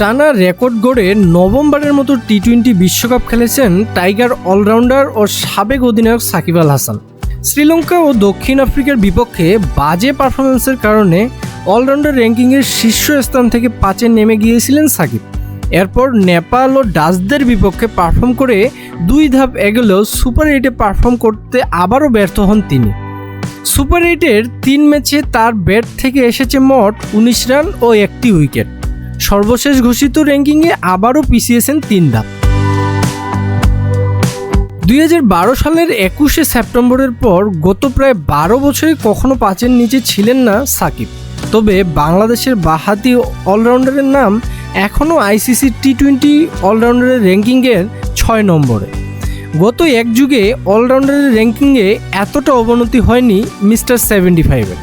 টানা রেকর্ড গড়ে নভেম্বরের মতো টি টোয়েন্টি বিশ্বকাপ খেলেছেন টাইগার অলরাউন্ডার ও সাবেক অধিনায়ক সাকিব আল হাসান। শ্রীলঙ্কা ও দক্ষিণ আফ্রিকার বিপক্ষে বাজে পারফরমেন্সের কারণে অলরাউন্ডার র্যাঙ্কিংয়ের শীর্ষস্থান থেকে পাঁচে নেমে গিয়েছিলেন সাকিব। এরপর নেপাল ও ডাচদের বিপক্ষে পারফর্ম করে দুই ধাপ এগোলেও সুপার এইটে পারফর্ম করতে আবারও ব্যর্থ হন তিনি। সুপার এইটের তিন ম্যাচে তার ব্যাট থেকে এসেছে মোট উনিশ রান ও একটি উইকেট। সর্বশেষ ঘোষিত র্যাঙ্কিংয়ে আবারও পিছিয়েছেন তিন ধাপ দুই সালের একুশে সেপ্টেম্বরের পর গত প্রায় বারো বছরে কখনো পাঁচের নিচে ছিলেন না সাকিব। তবে বাংলাদেশের বাহাতি অলরাউন্ডারের নাম এখনও আইসিসি টি টোয়েন্টি অলরাউন্ডারের র্যাঙ্কিংয়ের ছয় নম্বরে। গত এক যুগে অলরাউন্ডারের র্যাঙ্কিংয়ে এতটা অবনতি হয়নি মিস্টার সেভেন্টি ফাইভের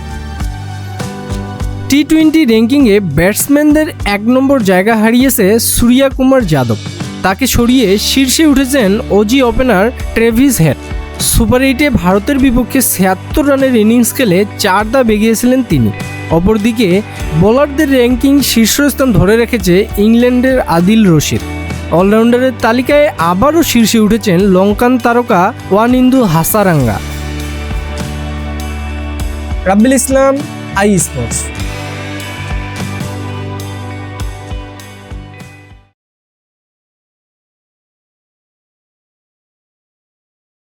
টি টোয়েন্টি র্যাঙ্কিংয়ে ব্যাটসম্যানদের এক নম্বর জায়গা হারিয়েছে সূর্যা কুমার যাদব। তাকে সরিয়ে শীর্ষে উঠেছেন Aussie opener Travis Head super এইটে ভারতের বিপক্ষে ছিয়াত্তর রানের ইনিংস খেলে চার দা বেগিয়েছিলেন তিনি। অপরদিকে বোলারদের র্যাঙ্কিং শীর্ষস্থান ধরে রেখেছে ইংল্যান্ডের আদিল রশিদ। অলরাউন্ডারের তালিকায় আবারও শীর্ষে উঠেছেন লঙ্কান তারকা ওয়ানিন্দু হাসারাঙ্গা। রাব্বিল ইসলাম, আই স্পোর্টস।